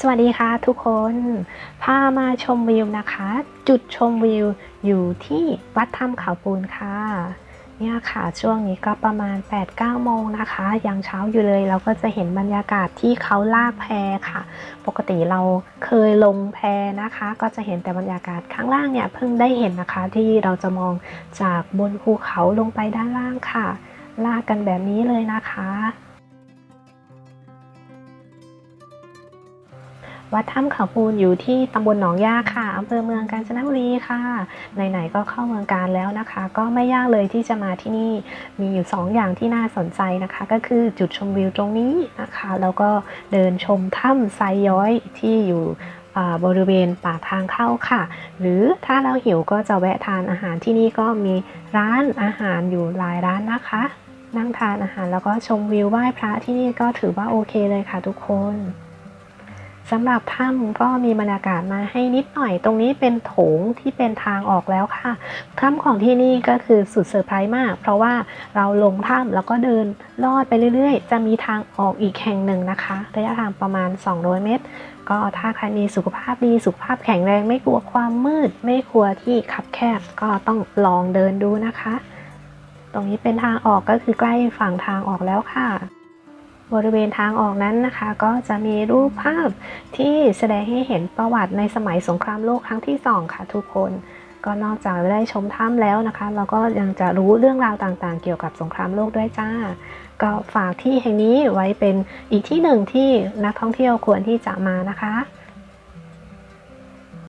สวัสดีค่ะทุกคน พามาชมวิวนะคะ จุดชมวิวอยู่ที่วัดถ้ำเขาปูนค่ะ เนี่ยค่ะช่วงนี้ก็ประมาณ 8-9 โมงนะคะ ยังเช้าอยู่เลยเราก็จะเห็นบรรยากาศที่เขาลากแพค่ะ ปกติเราเคยลงแพนะคะ ก็จะเห็นแต่บรรยากาศข้างล่างเนี่ยเพิ่งได้เห็นนะคะที่เราจะมองจากบนภูเขาลงไปด้านล่างค่ะ ลากกันแบบนี้เลยนะคะ วัดถ้ำเขาปูนอยู่ที่ตำบลหนองยาค่ะอำเภอเมืองกาญจนบุรีค่ะ ไหนๆก็เข้าเมืองการแล้วนะคะ ก็ไม่ยากเลยที่จะมาที่นี่มีอยู่ 2 อย่างที่น่าสนใจนะคะ ก็คือจุดชมวิวตรงนี้นะคะ แล้วก็เดินชมถ้ำไซย้อยที่อยู่บริเวณปากทางเข้าค่ะ หรือถ้าเราหิวก็จะแวะทานอาหารที่นี่ก็มีร้านอาหารอยู่หลายร้านนะคะ นั่งทานอาหารแล้วก็ชมวิวไหว้พระที่นี่ก็ถือว่าโอเคเลยค่ะทุกคน สำหรับถ้ำก็มีบรรยากาศมาให้นิดหน่อย ตรงนี้เป็นโถงที่เป็นทางออกแล้วค่ะ ถ้ำของที่นี่ก็คือสุดเซอร์ไพรส์มาก เพราะว่าเราลงถ้ำแล้วก็เดินลอดไปเรื่อยๆ จะมีทางออกอีกแห่งหนึ่งนะคะ ระยะทางประมาณ 200 เมตร ก็ถ้าใครมีสุขภาพดี สุขภาพแข็งแรง ไม่กลัวความมืด ไม่กลัวที่คับแคบ ก็ต้องลองเดินดูนะคะ ตรงนี้เป็นทางออกก็คือใกล้ฝั่งทางออกแล้วค่ะ บริเวณทางออกนั้นนะคะ ก็จะมีรูปภาพที่แสดงให้เห็นประวัติในสมัยสงครามโลกครั้งที่สองค่ะทุกคน ก็นอกจากได้ชมถ้ำแล้วนะคะ เราก็ยังจะรู้เรื่องราวต่างๆ เกี่ยวกับสงครามโลกด้วยจ้า ก็ฝากที่แห่งนี้ไว้เป็นอีกที่หนึ่งที่นักท่องเที่ยวควรที่จะมานะคะ